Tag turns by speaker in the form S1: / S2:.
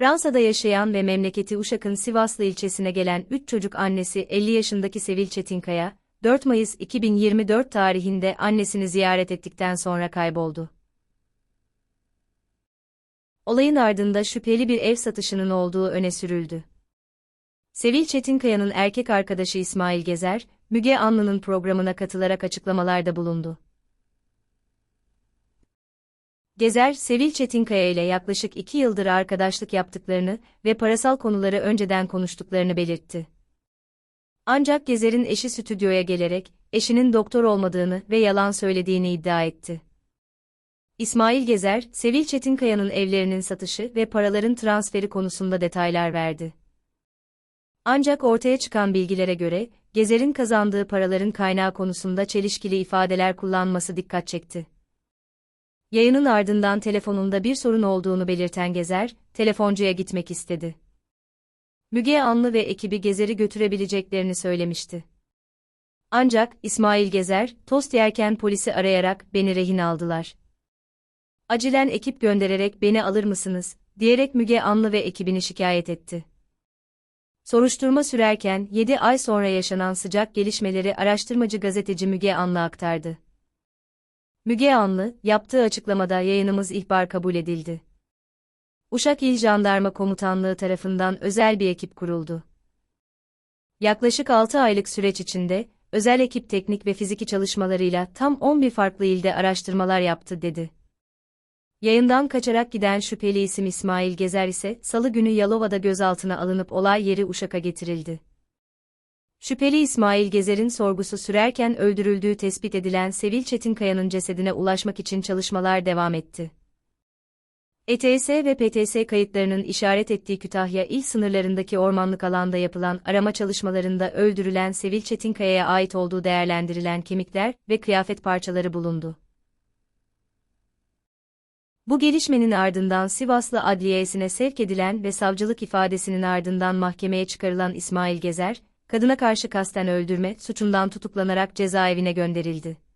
S1: Fransa'da yaşayan ve memleketi Uşak'ın Sivaslı ilçesine gelen 3 çocuk annesi 50 yaşındaki Sevil Çetinkaya, 4 Mayıs 2024 tarihinde annesini ziyaret ettikten sonra kayboldu. Olayın ardında şüpheli bir ev satışının olduğu öne sürüldü. Sevil Çetinkaya'nın erkek arkadaşı İsmail Gezer, Müge Anlı'nın programına katılarak açıklamalarda bulundu. Gezer, Sevil Çetinkaya ile yaklaşık iki yıldır arkadaşlık yaptıklarını ve parasal konuları önceden konuştuklarını belirtti. Ancak Gezer'in eşi stüdyoya gelerek, eşinin doktor olmadığını ve yalan söylediğini iddia etti. İsmail Gezer, Sevil Çetinkaya'nın evlerinin satışı ve paraların transferi konusunda detaylar verdi. Ancak ortaya çıkan bilgilere göre, Gezer'in kazandığı paraların kaynağı konusunda çelişkili ifadeler kullanması dikkat çekti. Yayının ardından telefonunda bir sorun olduğunu belirten Gezer, telefoncuya gitmek istedi. Müge Anlı ve ekibi Gezer'i götürebileceklerini söylemişti. Ancak İsmail Gezer, tost yerken polisi arayarak beni rehin aldılar. Acilen ekip göndererek beni alır mısınız, diyerek Müge Anlı ve ekibini şikayet etti. Soruşturma sürerken 7 ay sonra yaşanan sıcak gelişmeleri araştırmacı gazeteci Müge Anlı aktardı. Müge Anlı, yaptığı açıklamada yayınımız ihbar kabul edildi. Uşak İl Jandarma Komutanlığı tarafından özel bir ekip kuruldu. Yaklaşık 6 aylık süreç içinde, özel ekip teknik ve fiziki çalışmalarıyla tam 11 farklı ilde araştırmalar yaptı dedi. Yayından kaçarak giden şüpheli isim İsmail Gezer ise salı günü Yalova'da gözaltına alınıp olay yeri Uşak'a getirildi. Şüpheli İsmail Gezer'in sorgusu sürerken öldürüldüğü tespit edilen Sevil Çetinkaya'nın cesedine ulaşmak için çalışmalar devam etti. ETS ve PTS kayıtlarının işaret ettiği Kütahya il sınırlarındaki ormanlık alanda yapılan arama çalışmalarında öldürülen Sevil Çetinkaya'ya ait olduğu değerlendirilen kemikler ve kıyafet parçaları bulundu. Bu gelişmenin ardından Sivaslı Adliyesi'ne sevk edilen ve savcılık ifadesinin ardından mahkemeye çıkarılan İsmail Gezer, kadına karşı kasten öldürme suçundan tutuklanarak cezaevine gönderildi.